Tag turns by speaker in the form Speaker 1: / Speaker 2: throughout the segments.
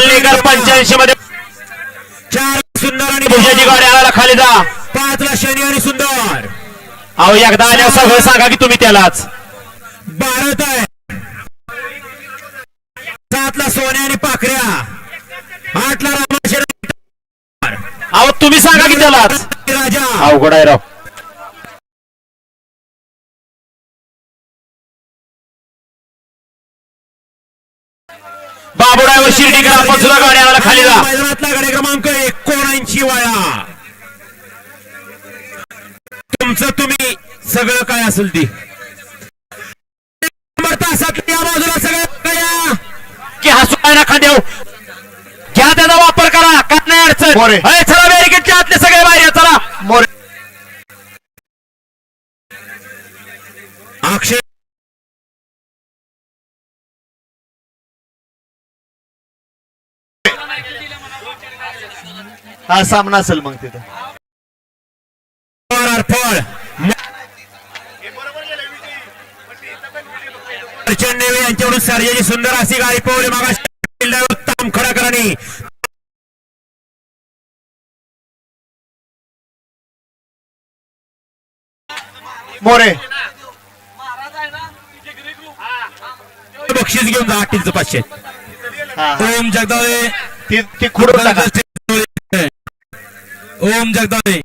Speaker 1: खालीकर पंच्याऐंशी मध्ये
Speaker 2: चार सुंदर आणि
Speaker 1: भुजाची गाडी आला खाली जा.
Speaker 2: पाच ला शनी आणि सुंदर.
Speaker 1: अहो एकदा आल्यावर सगळं सांगा की तुम्ही त्यालाच.
Speaker 2: भारत आहे. सात ला सोन्या आणि पाखऱ्या. आठ ला रामाशेर
Speaker 1: अहो तुम्ही सांगा की त्यालाच.
Speaker 2: राजा.
Speaker 1: अवघड आहे राव. बाबुडावर शिर्डीकर आपण सुद्धा गाडी आला खाली जा.
Speaker 2: मैदानातला गाडी क्रमांक एकोणऐंशी वळा. तुमचं तुम्ही सगळं काय असेल ती. बाजूला सगळं
Speaker 1: की हसू ना खांदेव घ्या त्याचा वापर करा काय नाही अडचण? चला बॅरिकेडच्या आतले सगळे बाहेर चला.
Speaker 3: मोरे. हा सामना असेल मग तिथं.
Speaker 2: यांच्याकडून सर्जाची सुंदर अशी गाडी पवली मागा उत्तम खडाकरांनी
Speaker 3: मोरे.
Speaker 2: बक्षीस घेऊन जा आठीचं पाचशे. ओम जगदाळे.
Speaker 3: ती टाका.
Speaker 2: ओम जगदाळे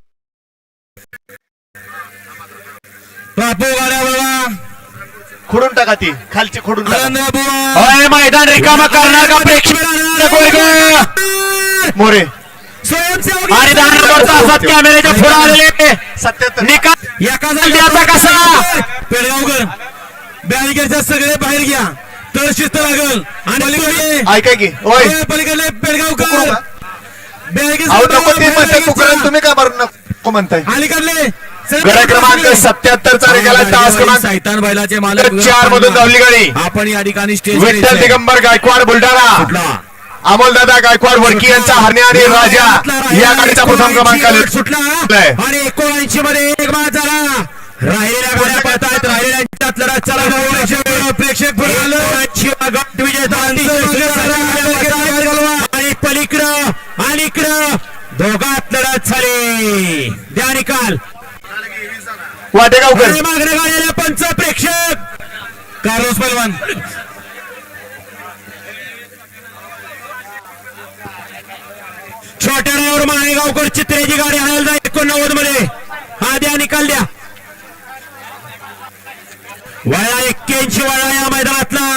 Speaker 2: बापू गाड्या बाबा।
Speaker 3: खुडून टाका ती खालची खुडून टाका.
Speaker 1: मैदान रिकामा करणार का प्रेक्षक?
Speaker 3: मोरे.
Speaker 1: आणि दहा नंबर तासात कॅमेऱ्याच्या पुढे आलेले.
Speaker 3: सत्याहत्तर.
Speaker 1: निकाल.
Speaker 2: एका
Speaker 1: द्यायचा कसा?
Speaker 2: पेडगावकर. बॅरिकेडच्या सगळे बाहेर घ्या. तर शिस्त लागल. आणि
Speaker 3: ऐका की.
Speaker 2: पलीकडे पेडगावकर.
Speaker 3: तुम्ही का बरं नको म्हणताय?
Speaker 2: अलीकडले
Speaker 3: गड क्रमांक सत्याहत्तर चा गेला तास क्रमांक
Speaker 2: सैतान बैलाचे मालक
Speaker 3: चार मधून धावली गाडी.
Speaker 2: आपण या ठिकाणी स्टेज
Speaker 3: विठ्ठल दिगंबर गायकवाड बुलढाणा. अमोलदादा गायकवाड वडकी यांचा हरणे आणि राजा. या गाडीचा प्रथम क्रमांक.
Speaker 2: सुटला. आणि एकोणऐंशी मध्ये एक बाद झाला. राहिलेल्या गाड्या चला प्रेक्षक प्रेक्षक पुढे आलं. शिवा गट विजेता आणि पलीकडं आणि इकडं दोघात लढत झाली. द्या निकाल.
Speaker 3: वाटेगावकर
Speaker 2: मागण्या गाड्याला पंच प्रेक्षक. कार्लोस पैलवान. छोट्या ड्रायव्हर माळेगावकर चित्रेची गाडी हाणायला जाईल एकोणनव्वदमध्ये हा द्या निकाल द्या. वळा एक्क्याऐंशी वळा या मैदानातला.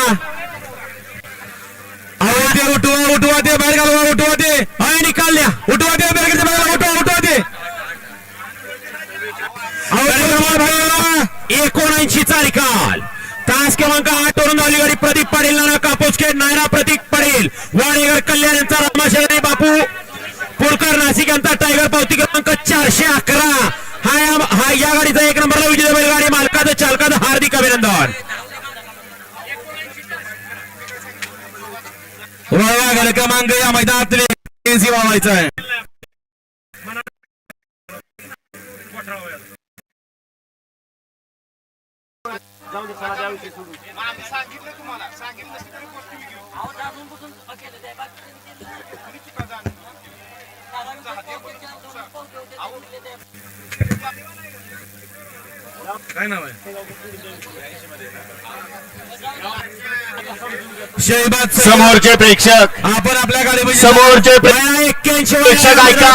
Speaker 2: ते उठवा उठवा ते बाहेर घालवा उठवा ते हा निकाल द्या उठवा ते बाहेर घालवा, उठवा उठवा ते एकोणऐंशी चा निकाल. तास क्रमांक आठ वरून झाली गाडी. प्रदीप पाटील नाना कापोसखेड नायरा प्रतीक पाटील. वाडेगड कल्याण यांचा रामाशेरी बापू. पुरकर नाशिक यांचा टायगर पावती क्रमांक चारशे अकरा. हा या गाडीचा एक नंबरला विजय बैलगाडी मालकाचं चालकाचं हार्दिक अभिनंदन. वळवा क्रमांक या मैदानात वावायचा आहे काय नाव आहे?
Speaker 1: समोरचे प्रेक्षक.
Speaker 2: आपण आपल्या गाडी
Speaker 1: समोरचे प्रेक्षक ऐका.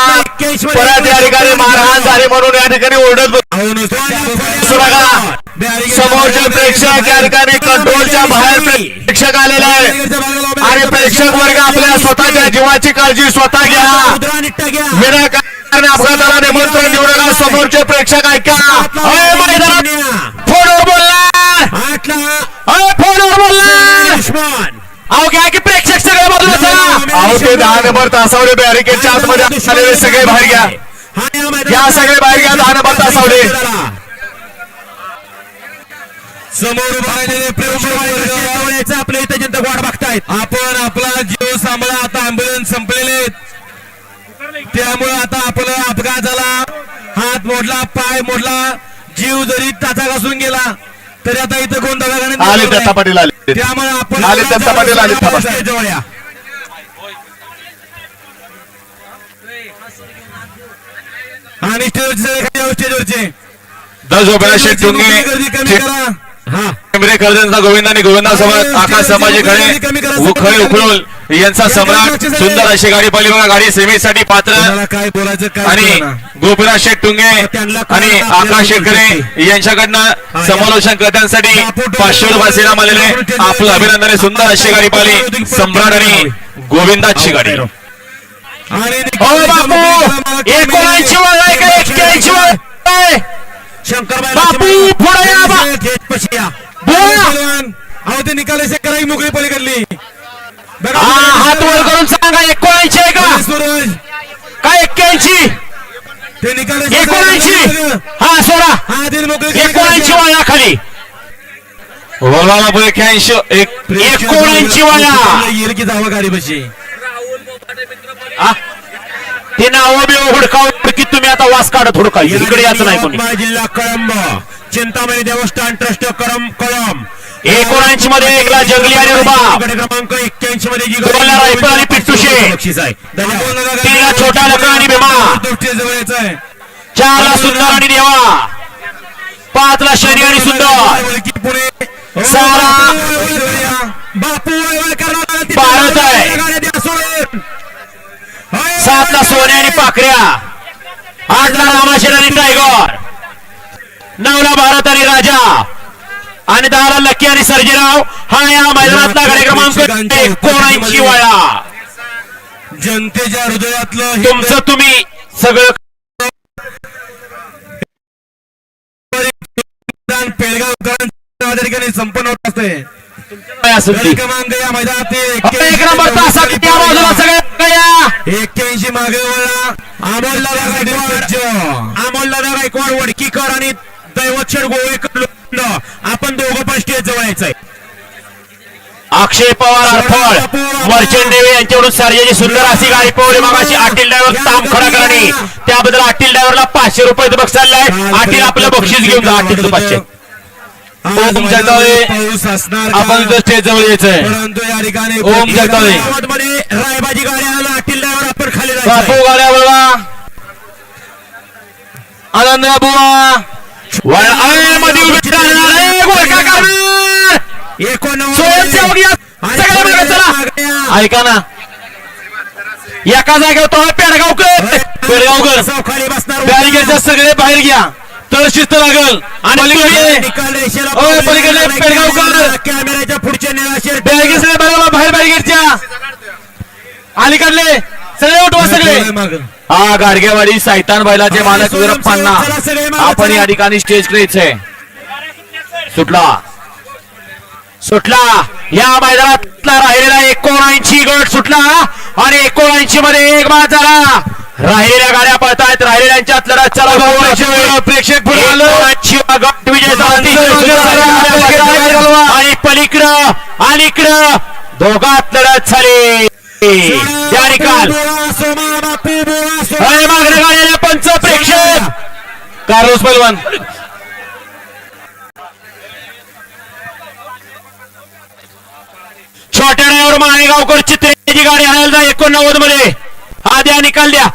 Speaker 1: परत या ठिकाणी मारहाण झाली म्हणून या ठिकाणी ओरडत नका. समोरचे प्रेक्षक या ठिकाणी कंट्रोलच्या बाहेर प्रेक्षक आलेले आहे आणि प्रेक्षक वर्ग आपल्या स्वतःच्या जीवाची काळजी स्वतः घ्या. विनाकारण अपघाताला निमंत्रण देऊ नका. समोरचे प्रेक्षक ऐका. मैदानात बोलणार अय, फोनवर बोलणार अहो घ्या की प्रेक्षक सगळ्या बाजूला चला अहो ते दहा नंबर तासावले बॅरिकेडच्या आतमध्ये आलेले सगळे बाहेर घ्या या सगळे बाहेर घ्या दहा नंबर तासावले
Speaker 2: समोर उभा आपल्या इथे जनता वाट बघतायत आपण आपला जीव सांभाळा आता अँब्युलन्स संपलेले त्यामुळे आता आपला अपघात झाला हात मोडला पाय मोडला जीव जरी ताचा घासून गेला तरी आता इथं कोण दवाखान्यात
Speaker 3: आले दत्ता पाटील आले.
Speaker 2: त्यामुळे आपण
Speaker 3: आले दत्ता पाटील आले.
Speaker 2: जवळ या आणि स्टेजवरचे
Speaker 1: दस झोपेला शेट टुंगे
Speaker 2: गर्दी कमी करा. हा
Speaker 1: खळदंचा गोविंद आणि गोविंदासोबत आकाश संभाजी खळे उखळे उखळून यांचा सम्राट सुंदर अशी गाडी पडली बघा गाडी सेमीसाठी पात्र आणि. गोपीनाथ शेठ टुंगे आणि आकाश शेटकरे यांच्याकडनं समालोचन कर्त्यांसाठी पाचशे रुपये आलेले आपलं अभिनंदन. सुंदर अशी गाडी पाहिली सम्राट आणि गोविंदाची गाडी हो बापू एकोणऐंशी?
Speaker 2: शंकर
Speaker 1: बापू, पुढे या. बोला.
Speaker 2: अहो ते निकाले से कराई मोकळी पलीकडली. बघा,
Speaker 1: हा हात वर करून सांगा एकोणऐंशी आहे का?
Speaker 2: सूरज.
Speaker 1: काय एक्क्याऐंशी?
Speaker 2: ते निकाले
Speaker 1: एकोणऐंशी! हा सोडा.
Speaker 2: हा दिल मोकळी
Speaker 1: एकोणऐंशी वळा खाली बोला एक्क्याऐंशी एक- एकोणऐंशी वळा.
Speaker 2: येईल की जावं गाडी बशी
Speaker 1: हा? ते नाव बी हुडकावं की तुम्ही आता वास काढत हुडका. इकडे याचं नाही
Speaker 2: जिल्हा कळंब. चिंतामणी देवस्थान ट्रस्ट करम कळंब
Speaker 1: एकोणऐंशी मध्ये एकला जंगली आणि रुबा
Speaker 2: गट क्रमांक एक्क्याऐंशी मध्ये जी
Speaker 1: रायफल आणि पिट्टूशे.
Speaker 2: बक्षीस आहे
Speaker 1: तीनला छोटा लखन आणि भीमा.
Speaker 2: जवळ यायचं आहे
Speaker 1: चारला सुंदर आणि देवा पाचला शनी आणि सुंदर
Speaker 2: पुणे. बापू
Speaker 1: भारत आहे.
Speaker 2: होय.
Speaker 1: सातला सोने आणि पाखऱ्या आठला रामाशेर आणि टायगर नवला भारत आणि राजा. आणि दहाला लक्की आणि सर्जेराव. हा या मैदानातला गाडी क्रमांक एकोणऐंशी वळा.
Speaker 2: जनतेच्या हृदयातलं
Speaker 1: तुमचं तुम्ही सगळं
Speaker 2: संपन्न होत असते.
Speaker 1: काय असेल
Speaker 2: गडी
Speaker 1: ते.
Speaker 2: क्रमांक या मैदानात
Speaker 1: एक सगळ्या
Speaker 2: एक्क्याऐंशी मागे वळला वडकीकर आणि दैवतशेड गोवेकर. आपण दोघं पण स्टेज जवळ यायचंय.
Speaker 1: अक्षय पवार अडफळ मर्चंट देवी यांच्याकडून सर्जेची सुंदर अशी गाडी पवली. मागाशी आटील ड्रायव्हर ताम खडा करणे. त्याबद्दल आटील ड्रायव्हरला पाचशे रुपये बक्षीस चाललाय आटील आपलं बक्षीस घेऊन जा. आटील पाचशे ओम जगदाळे.
Speaker 2: का?
Speaker 1: आपण स्टेज जवळ यायचंय.
Speaker 2: परंतु या ठिकाणी
Speaker 1: ओम जगदाळे.
Speaker 2: रायबाजी ड्रायव्हर आपण खाली.
Speaker 1: गाड्या आनंद बुवा. या. ऐका ना. एका जागेवर तो पेडगावकर. पेडगावकर. बॅरिगेडच्या सगळे बाहेर घ्या. तर शिस्त लागल. आणि पलीकडे पेडगावकर.
Speaker 2: कॅमेऱ्याच्या पुढच्या
Speaker 1: बॅरिगेड बाहेर बॅरिगेडच्या अलीकडले. सगळे. उठवा सगळे हा गाडगेवाडी सायतान बैलाचे मालक वीरप्पांना आपण या ठिकाणी स्टेज यायचंय सुटला. सुटला. या मैदानातला राहिलेला एकोणऐंशी गट सुटला आणि एकोणऐंशी मध्ये एक बाद झाला. राहिलेल्या गाड्या पळतायत. राहिलेल्यांच्यात लढत चला प्रेक्षक गट विजय. आणि पलीकडं अलीकडं दोघात लढत झाली. या निकाल मागण्या पंच प्रेक्षक. कार्लोस पैलवान. छोट्या डायवर माणेगावकर चित्रेची गाडी हायला एकोणनव्वदमध्ये. हा द्या निकाल द्या.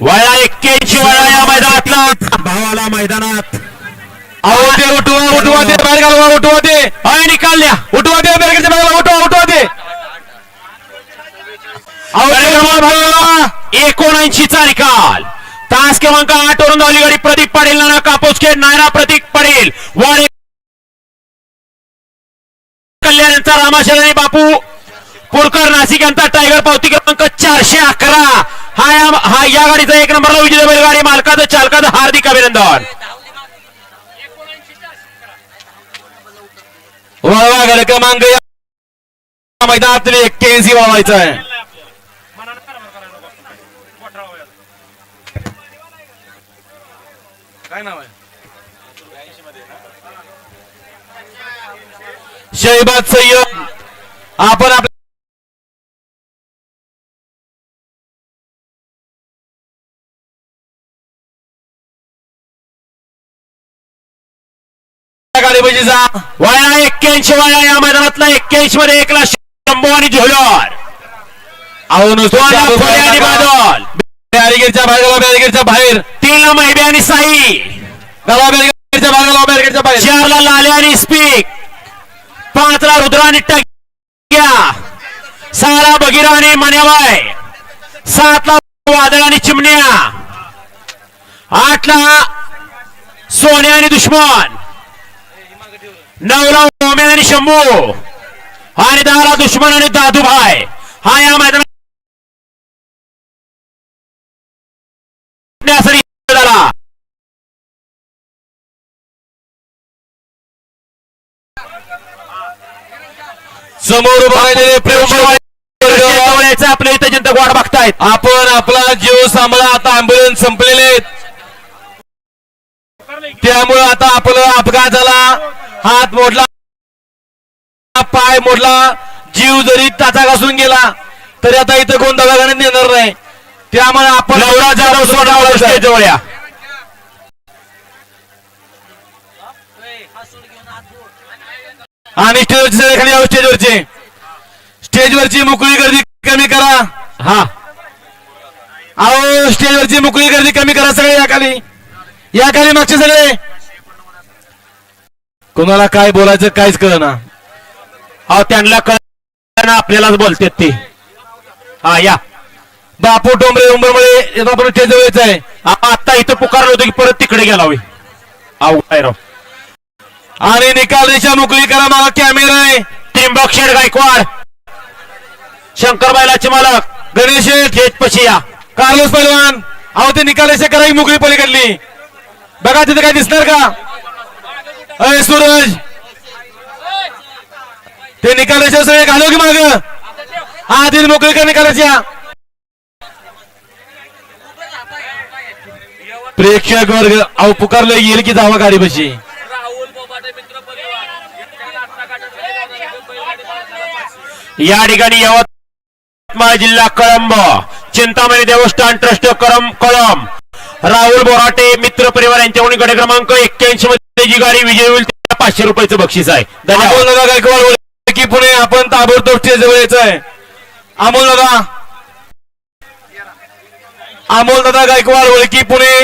Speaker 1: वळा एक्क्याऐंशी वळा या मैदानातला.
Speaker 2: भावाला मैदानात.
Speaker 1: अहो ते उठवा उठवा ते बाहेर घालवा उठवा ते अय निकाल द्या. उठवा ते बॅरगेटच्या बाजूला उठवा उठवा ते एकोणऐंशी चा निकाल. तास क्रमांक आठ वरून धावली गाडी. प्रदीप पाटील नाना कापोसखेड नायरा प्रतीक पाटील वाडे कल्याण यांचा रामाशरण बापू. पुरकर नाशिक यांचा टायगर पावती क्रमांक चारशे अकरा. हा या गाडीचा एक नंबरला विजय बैलगाडी मालकाचं चालकाचं हार्दिक अभिनंदन. वळवा गड क्रमांक या मैदानातले एक्क्याऐंशी वावायचं आहे काय नाव आहे? शहीबाद सय्यद. आपण आपल्या गाडी बजीचा वया एक्क्याऐंशी वया या मैदानातला एक्क्याऐंशी मध्ये एक लाख शंभू आणि झोलर.
Speaker 2: अहो
Speaker 1: आणि. बादल.
Speaker 2: बॅरिगेडच्या बाहेर गेला बॅरिगेडच्या बाहेर.
Speaker 1: तीन मैबे आणि साई.
Speaker 2: गला बॅरिगेडच्या बाहेर गेला बॅरिगेडच्या बाहेर.
Speaker 1: चारला लाले आणि स्पीक. पाचला रुद्र आणि टक्या सहाला बगिरा आणि मण्याबाय. सातला वादळ आणि चिमण्या. आठला सोन्या आणि दुश्मन. नऊला ओम्या आणि शंभू. आणि दहाला दुश्मन आणि दादूभाई हा या मैदानात झाला
Speaker 2: समोर उभा राहिलेले
Speaker 1: जवळचं आपल्या इथं जनता वाट बघतायत.
Speaker 2: आपण आपला जीव सांभाळा. आता अँब्युलन्स संपलेले आहेत. त्यामुळे आता आपला अपघात झाला. हात मोडला. पाय मोडला. जीव जरी टाचा घासून गेला तरी आता इथं कोण दवाखान्यात येणार नाही. त्यामुळे आपण
Speaker 1: नवरा जाधव सोडावं स्टेज जवळ या.
Speaker 2: आणि स्टेजवरची खाली आहो स्टेजवरची स्टेजवरची मोकळी गर्दी कमी करा.
Speaker 1: हा.
Speaker 2: अहो स्टेजवरची मोकळी गर्दी कमी करा सगळे या खाली या खाली मागचे सगळे. कोणाला काय बोलायचं काहीच कळना.
Speaker 1: अहो त्यांना कळना आपल्यालाच बोलतेत ते. हा या.
Speaker 2: बापू डोंबरे उंबरमुळे येतो आपण स्टेजवर यायचं आहे
Speaker 1: आता इथं पुकारलं होतं की परत तिकडे गेला होई अहो राव.
Speaker 2: आणि निकाल दिशा मोकळी करा मला कॅमेरा आहे.
Speaker 1: त्रिंबक शेठ गायकवाड. शंकर बैलाचे मालक.
Speaker 2: गणेश शेठ,
Speaker 1: पशी या.
Speaker 2: कार्लोस पैलवान अहो ते निकाल दिशा करा ही मोकळी पलीकडली. बघा तिथे काय दिसणार का? अय सूरज! ते निकालायचे सगळे घालव की माग? हा तिथे मोकळी का निकाल प्रेक्षक वर्ग अहो पुकारलं येईल की जावा गाडी बशी
Speaker 1: या ठिकाणी यवतमाळ जिल्हा कळंब चिंतामणी देवस्थान ट्रस्ट करम कळंब. राहुल बोराटे मित्र परिवार यांच्या वतीने गट क्रमांक एक्क्याऐंशी मध्ये जी गाडी विजयी होईल त्याला पाचशे रुपयाचं बक्षीस आहे.
Speaker 2: अमोल दादा गायकवाड बोलले की पुणे आपण ताबडतोब स्टेजवर यायचं आहे. अमोल दादा. अमोल दादा गायकवाड ओळखी पुणे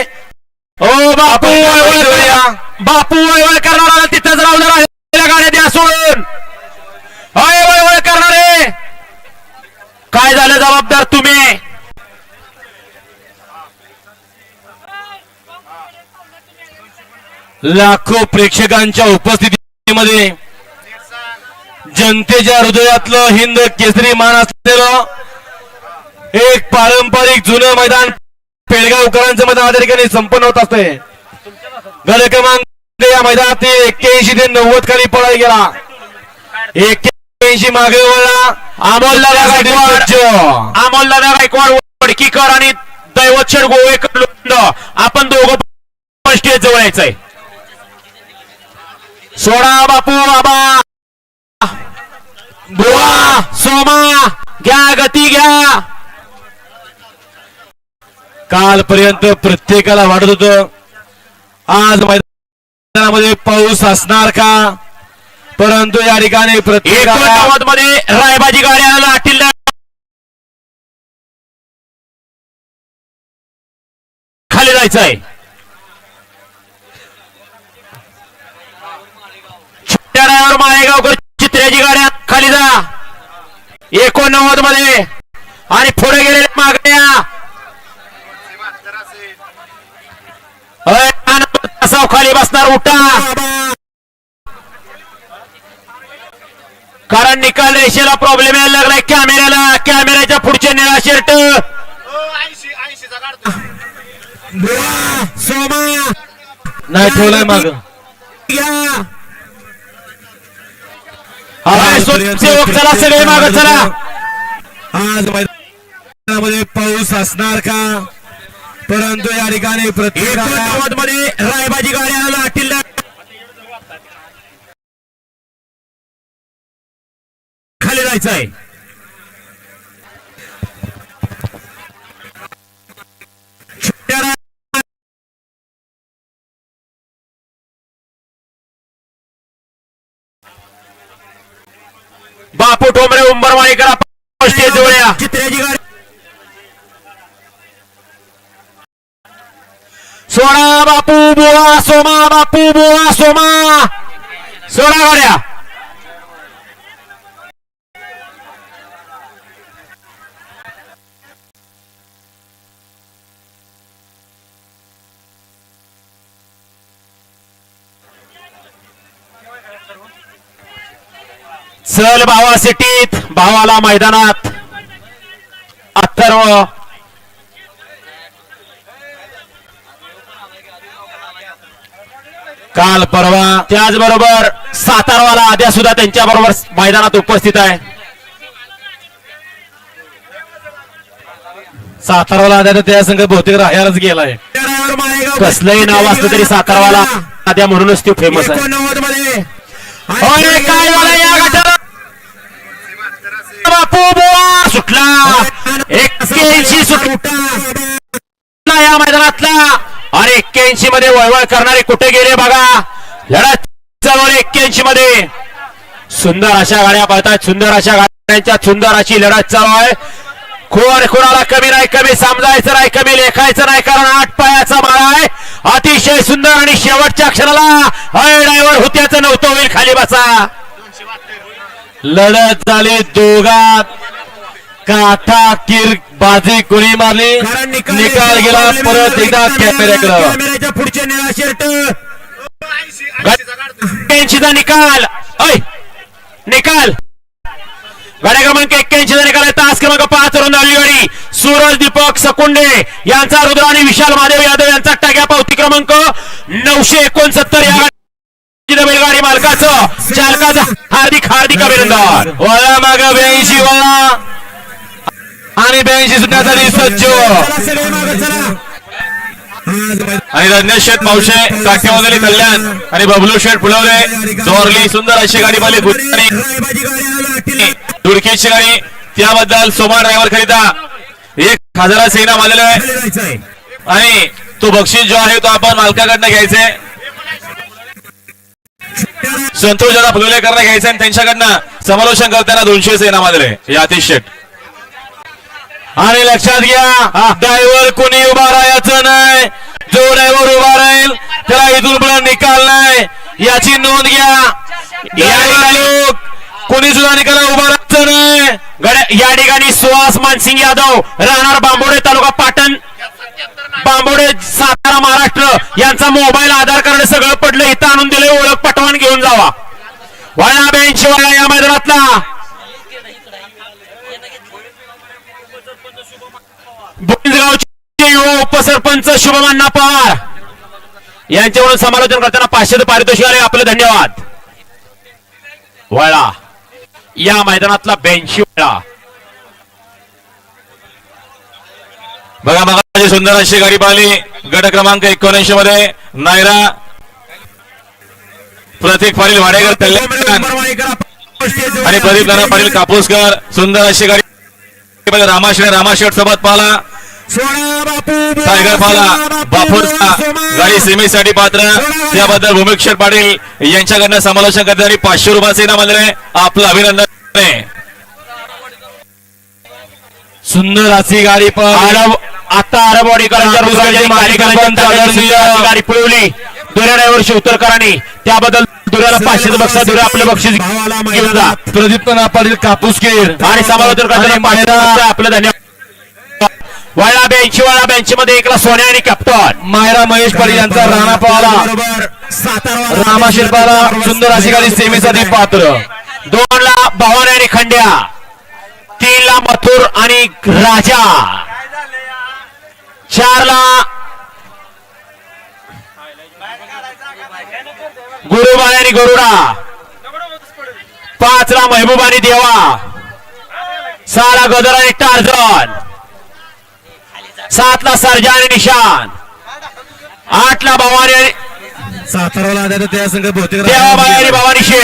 Speaker 1: ओ बापू. बापू वळवळ करणारा तिथंच राहून राहिलेल्या गाड्या द्या सोडून. होय वळवळ करणारे. काय झालं जबाबदार तुम्ही?
Speaker 2: लाखो प्रेक्षकांच्या उपस्थितीमध्ये जनतेच्या हृदयातलं हिंद केसरी मान असलेलं एक पारंपरिक जुनं मैदान पेडगावकरांचं मैदान या ठिकाणी संपन्न होत असते गड क्रमांक या मैदानात एक्क्याऐंशी ते नव्वद खाली पळाई गेला. एक्क्याऐंशी मागे वळला.
Speaker 1: अमोल दादा गायकवाड. अमोल दादा गायकवाड वडकीकर आणि दैवतशेठ गोवेकर आपण दोघं जवळ यायचंय. सोडा बापू बाबा. बुवा सोमा घ्या गती घ्या.
Speaker 2: कालपर्यंत प्रत्येकाला वाटत होतं आज मैदानामध्ये पाऊस असणार का? परंतु या ठिकाणी
Speaker 1: प्रत्येकमध्ये रायबाजी गाड्या लाटील खाली जायचंय. आहे ड्रायव्हर माळेगावकर चित्र्याची गाड्या. खाली जा. एकोणनव्वदमध्ये. आणि पुढे गेलेल्या मागण्या. खाली बसणार उठा. कारण निकाल रेषेला प्रॉब्लेम यायला लागलाय. कॅमेऱ्याला कॅमेऱ्याच्या पुढचे निळा शर्ट सोमा.
Speaker 2: नाही ठेवलाय माग.
Speaker 1: सेवक चला सगळे माग चला.
Speaker 2: आज मैदानामध्ये पाऊस असणार का? परंतु या ठिकाणी
Speaker 1: एकोणनव्वदमध्ये रायबाजी गाड्या लाटील खाली जायचंय. छोट्या ड्रायव्हर बापू
Speaker 4: चित्र्याची गाडी
Speaker 1: सोळा बापू बुवा सोमा बापू बुवा सोमा. सोळा गाड्या. चल भावा सिटीत भावाला मैदानात. अथर्व काल परवा त्याचबरोबर सातारवाला आद्या सुद्धा त्यांच्या बरोबर मैदानात उपस्थित आहे. सातारवाला आद्या तर त्या संघ बहुतेक राहायलाच गेलाय. कसलंही नाव असलं तरी सातारवाला आद्या म्हणूनच तो फेमस आहे. काय झालं या गटाला बापू सुटला एक्क्याऐंशी सुटला या मैदानातला अरे एक्क्याऐंशी मध्ये वळवळ करणारे कुठे गेले बघा लढत एक्क्याऐंशी मध्ये सुंदर अशा गाड्या पळतात सुंदर अशा गाड्यांच्या सुंदर अशी लढत चालू आहे कोण कोणाला कमी नाही कमी समजायचं नाही कमी लेखायचं नाही कारण आठ पायाचा माळा आहे अतिशय सुंदर आणि शेवटच्या क्षणाला अय ड्रायव्हर होत्याचं नव्हतं होईल खाली बसा लढत झाली दोघात. काठा किर बाजी कुणी मारली? निकाल गेला परत एकदा कॅमेऱ्याकडे.
Speaker 4: पुढचे निळा शर्ट.
Speaker 1: एक्क्याऐंशीचा निकाल. ऐ निकाल. गाड्या क्रमांक एक्क्याऐंशीचा निकाल आहे. तास क्रमांक पाच धावली गाडी. सूरज दीपक सकुंडे यांचा रुद्र आणि विशाल महादेव यादव यांचा टाक्या पावती क्रमांक नऊशे एकोणसत्तर या बैलगाडी मालकाचं चालकाचं हार्दिक हार्दिक अभिनंदन. वळा माग ब्याऐंशी वळा. आणि ब्याऐंशी सुटण्यासाठी सज्ज.
Speaker 5: आणि रजनीश शेठ मावशे काठेवाजली कल्याण. आणि बबलू शेठ फुलवले. जोरली सुंदर अशी गाडी पाहिली आणि धुडकीची गाडी. त्याबद्दल सोमा ड्रायव्हर करिता एक हजारा सेना आलेलं आहे. आणि तो बक्षीस जो आहे तो आपण मालकाकडनं घ्यायचे. संतोष दादा फुलवलेकरनं घ्यायचे आणि त्यांच्याकडनं समालोचन करताना आलेलं आहे या अतिश शेठ
Speaker 1: आणि लक्षात घ्या ड्रायव्हर कोणी उभा राहायचं नाही. जो ड्रायव्हर उभा राहील त्याला इथून पुढे निकाल नाही. याची नोंद घ्या. कोणी सुद्धा निकाल उभा राहायचं नाही. या ठिकाणी सुहास मानसिंग यादव राहणार बांबोडे तालुका पाटण. बांबोडे सातारा महाराष्ट्र. यांचा मोबाईल आधार कार्ड सगळं पडलं इथं आणून दिले ओळख पटवान घेऊन जावा. वळणा बेंच वळा या मैदानातला. बुंजगावचे युवा उपसरपंच शुभमान्ना पवार. यांच्यावरून समालोचन करताना पाचशे पारितोषिक आले आपले धन्यवाद. वळा. या मैदानातला ब्याऐंशी वळा.
Speaker 5: बघा बघा सुंदर अशी गरीब पाहिली गट क्रमांक एकोणऐंशी मध्ये नायरा प्रतीक पाटील वाडेकर कल्याण आणि प्रदीप नाना पाटील कापूसकर सुंदर अशी गाडी रामाशेठ रामाशेठ सोबत पाला. टायगर पाला बापूरचा गाडी सेमीसाठी पात्र. त्याबद्दल भूमिक्षर पाटील यांच्याकडनं समालोचन करताना पाचशे रुपयाचे इनाम आलेलं आपलं अभिनंदन.
Speaker 1: सुंदर अशी गाडी पण. आता गाडी पळवली. दुऱ्या ड्रायव्हर शिवतरकरांनी त्याबद्दल दुऱ्याला पाचशे बक्षीस दुऱ्या आपले बक्षीस
Speaker 5: प्रदीप पाटील कापूसकीर
Speaker 1: आणि समालोचन आपलं धन्यवाद वळा ब्याऐंशी वळा ब्याऐंशी मध्ये एकला सोन्या आणि कॅप्टन.
Speaker 5: मायरा महेश पाटील यांचा राणा पावला रामा शिल्पाला सुंदर अशी गाडी सेमीसाठी पात्र.
Speaker 1: दोन ला भवानी आणि खंड्या. तीन ला मथुर आणि राजा. चार ला गुरुबाई आणि गरुडा. पाच ला महबूब आणि देवा. सहा ला गदर आणि टार्झन सात ला सर्जा आणि निशान. आठ ला भवानी आणि
Speaker 4: साताराला
Speaker 1: देवाबाई आणि भवानी शेठ.